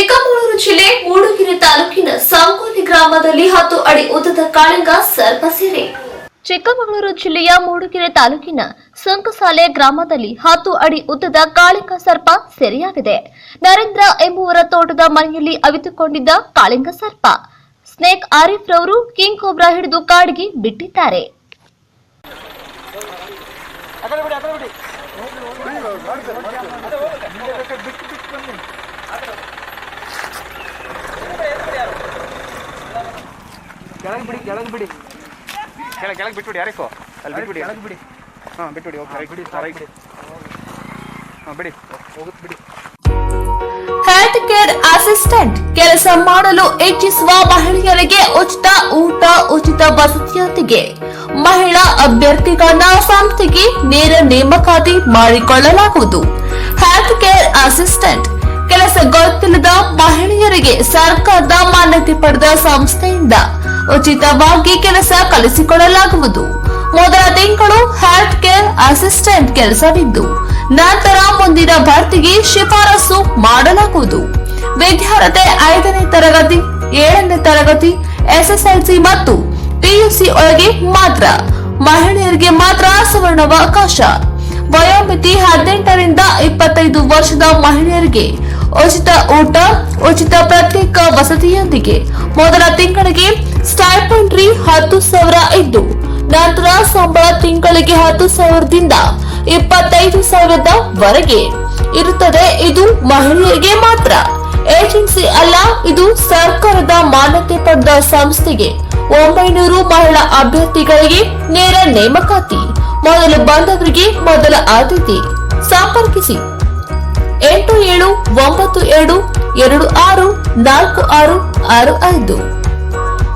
ಚಿಕ್ಕಮಗಳೂರು ಜಿಲ್ಲೆ ಮೂಡುಗೆರೆ ತಾಲೂಕಿನ ಸಾಂಕೋಲಿ ಗ್ರಾಮದಲ್ಲಿ ಹತ್ತು ಅಡಿ ಉದ್ದದ ಕಾಳಿಂಗ ಸರ್ಪ ಸೆರೆ. ಚಿಕ್ಕಮಗಳೂರು ಜಿಲ್ಲೆಯ ಮೂಡುಗೆರೆ ತಾಲೂಕಿನ ಸುಂಕಸಾಲೆ ಗ್ರಾಮದಲ್ಲಿ ಹತ್ತು ಅಡಿ ಉದ್ದದ ಕಾಳಿಂಗ ಸರ್ಪ ಸೆರೆಯಾಗಿದೆ. ನರೇಂದ್ರ ಎಂಬುವರ ತೋಟದ ಮನೆಯಲ್ಲಿ ಅವಿತುಕೊಂಡಿದ್ದ ಕಾಳಿಂಗ ಸರ್ಪ. ಸ್ನೇಕ್ ಆರಿಫ್ ರವರು ಕಿಂಗ್ ಕೋಬ್ರಾ ಹಿಡಿದು ಕಾಡಿಗೆ ಬಿಟ್ಟಿದ್ದಾರೆ. ಕೆಳಗೆ ಬಿಡಿ ಕೆಳಗೆ ಬಿಡಿ. ಕೆಳಗೆ ಕೆಳಗೆ ಬಿಟ್ಬಿಡಿ ಯಾರಿಕೋ ಅಲ್ಲಿ ಬಿಟ್ಬಿಡಿ. ಕೆಳಗೆ ಬಿಡಿ. ಹಾಂ ಬಿಟ್ಬಿಡಿ ಓಕೆ ಬಿಡಿ ರೈಟ್. ಹಾಂ ಬಿಡಿ. ಹೋಗುತ್ತೆ ಬಿಡಿ. ಹೆಲ್ತ್ ಕೇರ್ ಅಸಿಸ್ಟೆಂಟ್ ಕೆಲಸ ಮಾಡಲು ಇಚ್ಛಿಸುವ ಮಹಿಳೆಯರಿಗೆ ಉಚಿತ ಊಟ ಉಚಿತ ವಸತಿಯೊಂದಿಗೆ. ಮಹಿಳಾ ಅಭ್ಯರ್ಥಿಗಳನ್ನ ಸಂಸ್ಥೆಗೆ ನೇರ ನೇಮಕಾತಿ ಮಾಡಿಕೊಳ್ಳಲಾಗುವುದು. ಹೆಲ್ತ್ ಕೇರ್ ಅಸಿಸ್ಟೆಂಟ್ ಕೆಲಸ ಗೊತ್ತಿಲ್ಲದ ಮಹಿಳೆಯರಿಗೆ ಸರ್ಕಾರದ ಮಾನ್ಯತೆ ಪಡೆದ ಸಂಸ್ಥೆಯಿಂದ. ಉಚಿತವಾಗಿ ಕೆಲಸ ಕಲಿಸಿಕೊಡಲಾಗುವುದು. ಮೊದಲ ತಿಂಗಳು ಹೆಲ್ತ್ ಕೇರ್ ಅಸಿಸ್ಟೆಂಟ್ ಕೆಲಸವಿದ್ದು, ನಂತರ ಮುಂದಿನ ಭರ್ತಿಗೆ ಶಿಫಾರಸು ಮಾಡಲಾಗುವುದು. ವಿದ್ಯಾರ್ಥಿ ಐದನೇ ತರಗತಿ, ಏಳನೇ ತರಗತಿ, ಎಸ್ಎಸ್ಎಲ್ಸಿ ಮತ್ತು ಪಿಯುಸಿ ಒಳಗೆ ಮಾತ್ರ, ಮಹಿಳೆಯರಿಗೆ ಮಾತ್ರ ಸುವರ್ಣಾವಕಾಶ. ವಯೋಮಿತಿ ಹದಿನೆಂಟರಿಂದ ಇಪ್ಪತ್ತೈದು ವರ್ಷದ ಮಹಿಳೆಯರಿಗೆ ಉಚಿತ ಊಟ, ಉಚಿತ ಪ್ರತ್ಯೇಕ ವಸತಿಯೊಂದಿಗೆ. ಮೊದಲ ತಿಂಗಳಿಗೆ ಸ್ಟೈಪಂಡ್ರಿ ಹತ್ತು ಸಾವಿರ ಇದ್ದು, ನಂತರ ಸಂಬಳ ತಿಂಗಳಿಗೆ ಹತ್ತು ಸಾವಿರದಿಂದ ಇಪ್ಪತ್ತೈದು ಸಾವಿರದ ವರೆಗೆ ಇರುತ್ತದೆ. ಇದು ಮಹಿಳೆಯರಿಗೆ ಮಾತ್ರ. ಏಜೆನ್ಸಿ ಅಲ್ಲ, ಇದು ಸರ್ಕಾರದ ಮಾನ್ಯತೆ ಪಡೆದ ಸಂಸ್ಥೆಗೆ ಒಂಬೈನೂರು ಮಹಿಳಾ ಅಭ್ಯರ್ಥಿಗಳಿಗೆ ನೇರ ನೇಮಕಾತಿ. ಮೊದಲು ಬಂದವರಿಗೆ ಮೊದಲ ಆದ್ಯತೆ. ಸಂಪರ್ಕಿಸಿ. ಎಂಟು ಏಳು ಒಂಬತ್ತು ಎರಡು ಎರಡು ಆರು ನಾಲ್ಕು ಆರು ಆರು ಐದು.